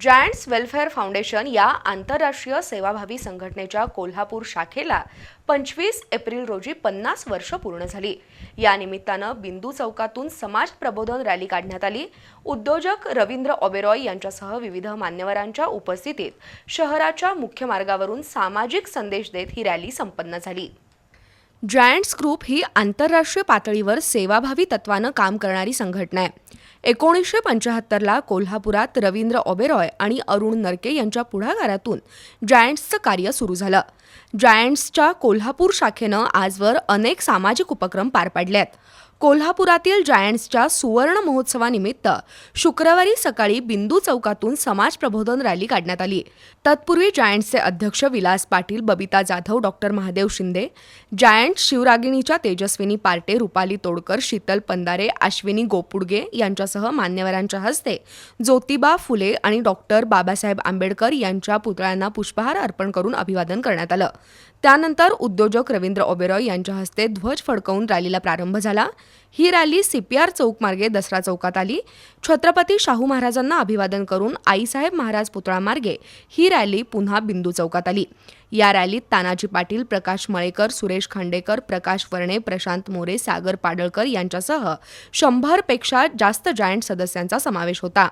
Giants welfare foundation या आंतरराष्ट्रीय सेवाभावी संघटनेच्या कोल्हापूर शाखेला पंचवीस एप्रिल रोजी पन्नास वर्ष पूर्ण झाली. या निमित्तानं बिंदू चौकातून समाज प्रबोधन रॅली काढण्यात आली. उद्योजक रवींद्र ओबेरॉय यांच्यासह विविध मान्यवरांच्या उपस्थितीत शहराच्या मुख्य मार्गावरून सामाजिक संदेश देत ही रॅली संपन्न झाली. जायंट्स ग्रुप ही आंतरराष्ट्रीय पातळीवर सेवाभावी तत्वानं काम करणारी संघटना आहे. एकोणीसशे पंच्याहत्तरला कोल्हापुरात रवींद्र ओबेरॉय आणि अरुण नरके यांच्या पुढाकारातून जायंट्सचं कार्य सुरू झालं. जायंट्सच्या कोल्हापूर शाखेनं आजवर अनेक सामाजिक उपक्रम पार पाडलेत कोल्हापुरातील जायंट्सच्या सुवर्ण महोत्सवानिमित्त शुक्रवारी सकाळी बिंदू चौकातून समाज प्रबोधन रॅली काढण्यात आली. तत्पूर्वी जायंट्सचे अध्यक्ष विलास पाटील बबिता जाधव डॉक्टर महादेव शिंदे जायंट शिवरागिणीच्या तेजस्विनी पार्टे रुपाली तोडकर शीतल पंदारे अश्विनी गोपुडगे यांच्यासह मान्यवरांच्या हस्ते ज्योतिबा फुले आणि डॉक्टर बाबासाहेब आंबेडकर यांच्या पुतळ्यांना पुष्पहार अर्पण करून अभिवादन करण्यात आले. आलं त्यानंतर उद्योजक रवींद्र ओबेरॉय यांच्या हस्ते ध्वज फडकवून रॅलीला प्रारंभ झाला. ही रॅली सीपीआर चौक मार्गे दसरा चौकात आली. छत्रपती शाहू महाराजांना अभिवादन करून आईसाहेब महाराज पुतळा मार्गे ही रॅली पुन्हा बिंदू चौकात आली. या रॅलीत तानाजी पाटील प्रकाश मळेकर सुरेश खांडेकर प्रकाश वर्णे प्रशांत मोरे सागर पाडळकर यांच्यासह शंभरपेक्षा जास्त जायंट सदस्यांचा समावेश होता.